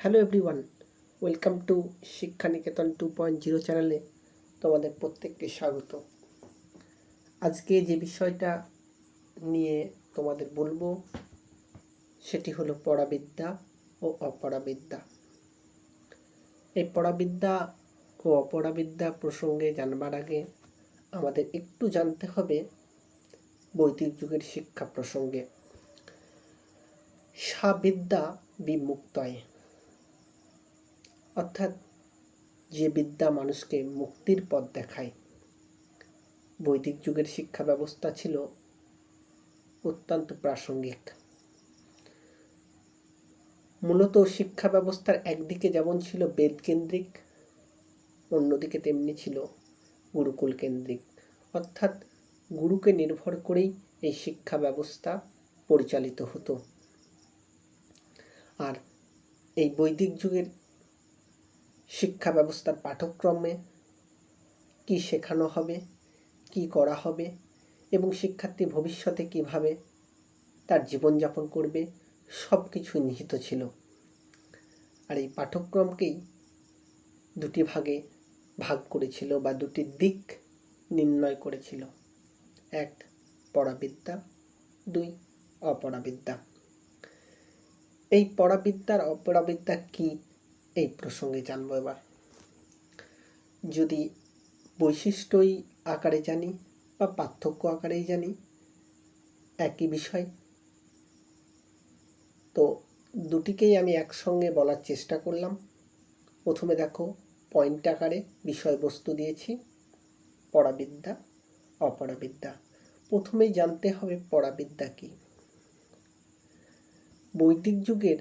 Hello everyone welcome two শিক্ষা নিকেতন two point zero চ্যানেলে তোমাদের প্রত্যেককে স্বাগত। আজকে যে বিষয়টা নিয়ে তোমাদের বলব, সেটি হলো পড়াবিদ্যা ও অপরাবিদ্যা। এই পড়াবিদ্যা ও অপরাবিদ্যা প্রসঙ্গে জানবার আগে আমাদের একটু জানতে হবে বৈদিক যুগের শিক্ষা প্রসঙ্গে। সাবিদ্যা বিমুক্তয়। অর্থাৎ যে বিদ্যা মানুষকে মুক্তির পথ দেখায়। বৈদিক যুগের শিক্ষা ব্যবস্থা ছিল অত্যন্ত প্রাসঙ্গিক। মূলত শিক্ষা ব্যবস্থার একদিকে যেমন ছিল বেদকেন্দ্রিক অন্যদিকে তেমনি ছিল গুরুকুল কেন্দ্রিক। অর্থাৎ গুরুকে নির্ভর করেই এই শিক্ষা ব্যবস্থা পরিচালিত হতো। আর এই বৈদিক যুগের শিক্ষা ব্যবস্থার পাঠ্যক্রমে কি শেখানো হবে, কি করা হবে এবং শিক্ষার্থী ভবিষ্যতে কীভাবে তার জীবনযাপন করবে সব কিছু নিহিত ছিল। আর এই পাঠ্যক্রমকেই দুটি ভাগে ভাগ করেছিল বা দুটি দিক নির্ণয় করেছিল। এক পড়াবিদ্যা দুই, অপরাবিদ্যা। এই পড়াবিদ্যার অপরাবিদ্যা কি? এই প্রসঙ্গে জানব এবার। যদি বৈশিষ্ট্যই আকারে জানি বা পার্থক্য আকারেই জানি, একই বিষয়। তো দুটিকেই আমি একসঙ্গে বলার চেষ্টা করলাম। প্রথমে দেখো, পয়েন্ট আকারে বিষয়বস্তু দিয়েছি পড়াবিদ্যা অপরাবিদ্যা। প্রথমেই জানতে হবে পড়াবিদ্যা কী। বৈদিক যুগের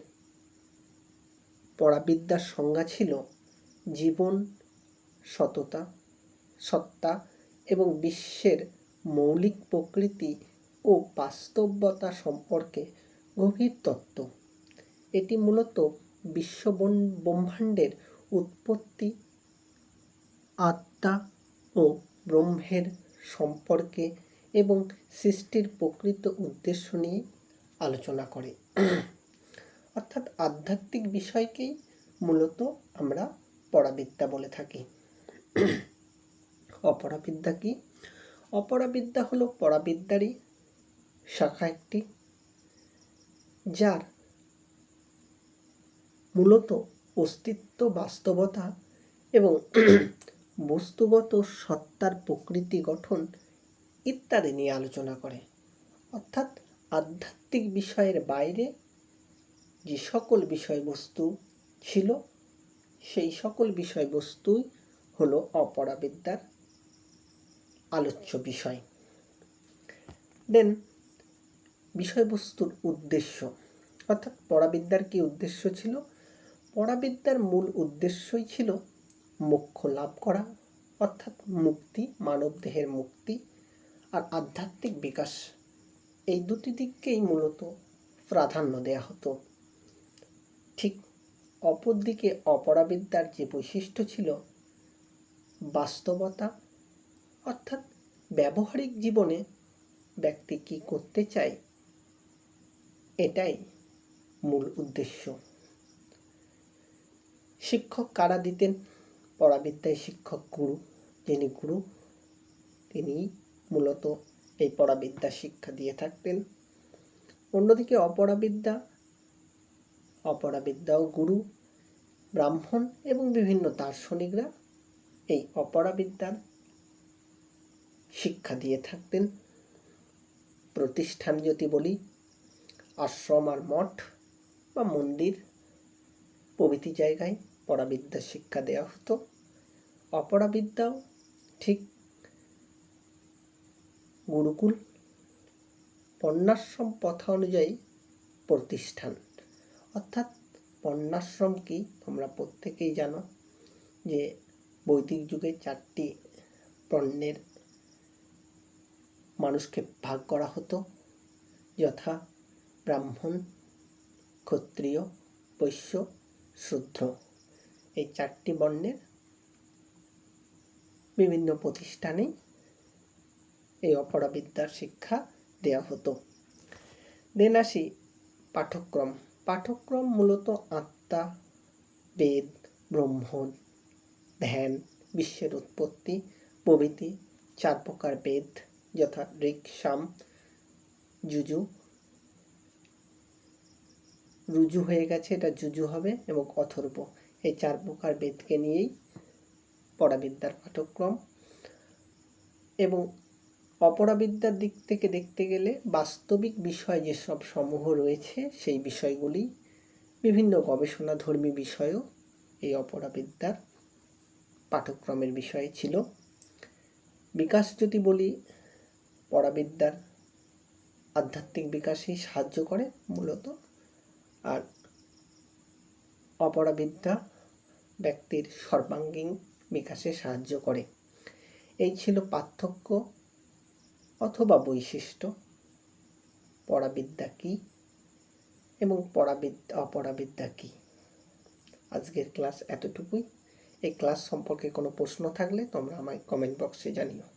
পড়াবিদ্যার সংজ্ঞা ছিল জীবন, সততা, সত্তা এবং বিশ্বের মৌলিক প্রকৃতি ও বাস্তবতা সম্পর্কে গভীর তত্ত্ব। এটি মূলত বিশ্ব ব্রহ্মাণ্ডের উৎপত্তি, আত্মা ও ব্রহ্মের সম্পর্কে এবং সৃষ্টির প্রকৃত উদ্দেশ্য নিয়ে আলোচনা করে। অর্থাৎ আধ্যাত্মিক বিষয়কেই মূলত আমরা পরাবিদ্যা বলে থাকি। অপরাবিদ্যা কি? অপরাবিদ্যা হলো পরাবিদ্যারই শাখা একটি, যার মূলত অস্তিত্ব, বাস্তবতা এবং বস্তুগত সত্তার প্রকৃতি গঠন ইত্যাদি নিয়ে আলোচনা করে। অর্থাৎ আধ্যাত্মিক বিষয়ের বাইরে যে সকল বিষয়বস্তু ছিল, সেই সকল বিষয়বস্তুই হলো অপরাবিদ্যার আলোচ্য বিষয়। দেন বিষয়বস্তুর উদ্দেশ্য, অর্থাৎ পরাবিদ্যার কি উদ্দেশ্য ছিল? পরাবিদ্যার মূল উদ্দেশ্যই ছিল মোক্ষ লাভ করা, অর্থাৎ মুক্তি মানবদেহের মুক্তি আর আধ্যাত্মিক বিকাশ। এই দুটি দিককেই মূলত প্রাধান্য দেয়া হতো। ঠিক অপরদিকে অপরাবিদ্যার যে বৈশিষ্ট্য ছিল বাস্তবতা, অর্থাৎ ব্যবহারিক জীবনে ব্যক্তি কী করতে চায়, এটাই মূল উদ্দেশ্য। শিক্ষক কারা দিতেন? পড়াবিদ্যায় শিক্ষক গুরু, যিনি গুরু তিনি মূলত এই পড়াবিদ্যা শিক্ষা দিয়ে থাকতেন। অন্যদিকে অপরাবিদ্যা অপরাবিদ্যা ও গুরু, ব্রাহ্মণ এবং বিভিন্ন দার্শনিকরা এই অপরাবিদ্যার শিক্ষা দিয়ে থাকতেন। প্রতিষ্ঠান যদি বলি, আশ্রম আর মঠ বা মন্দির, প্রভৃতি জায়গায় পরাবিদ্যার শিক্ষা দেওয়া হতো। অপরাবিদ্যাও ঠিক গুরুকুল বন্যাশ্রম প্রথা অনুযায়ী প্রতিষ্ঠান। অর্থাৎ বন্যাশ্রম কি? তোমরা প্রত্যেকেই জানো যে বৈদিক যুগে চারটি পণ্যের মানুষকে ভাগ করা হতো। যথা ব্রাহ্মণ, ক্ষত্রিয়, বৈশ্য, শূদ্র। এই চারটি বর্ণের বিভিন্ন প্রতিষ্ঠানেই এই অপরাবিদ্যার শিক্ষা দেওয়া হতো। দেন আসি পাঠ্যক্রম। পাঠ্যক্রম মূলত আত্মা, বেদ, ব্রহ্মণ, ধ্যান, বিশ্বের উৎপত্তি, প্রভৃতি, চার প্রকার বেদ, যথা ঋক, সাম জুজু রুজু হয়ে গেছে, এটা জুজু হবে এবং অথর্ব। এই চার প্রকার বেদকে নিয়েই পড়াবিদ্যার পাঠক্রম। এবং অপরাবিদ্যার দিক থেকে দেখতে গেলে বাস্তবিক বিষয় যেসব সমূহ রয়েছে, সেই বিষয়গুলি বিভিন্ন গবেষণাধর্মী বিষয়ও এই অপরাবিদ্যার পাঠ্যক্রমের বিষয় ছিল। বিকাশ যদি বলি, পরাবিদ্যার আধ্যাত্মিক বিকাশেই সাহায্য করে মূলত। আর অপরাবিদ্যা ব্যক্তির সর্বাঙ্গীন বিকাশে সাহায্য করে। এই ছিল পার্থক্য অথবা বৈশিষ্ট্য, পরাবিদ্যা কী এবং পরাবিদ্যা অপরাবিদ্যা কী? আজকের ক্লাস এতটুকুই। এই ক্লাস সম্পর্কে কোনো প্রশ্ন থাকলে তোমরা আমায় কমেন্ট বক্সে জানিও।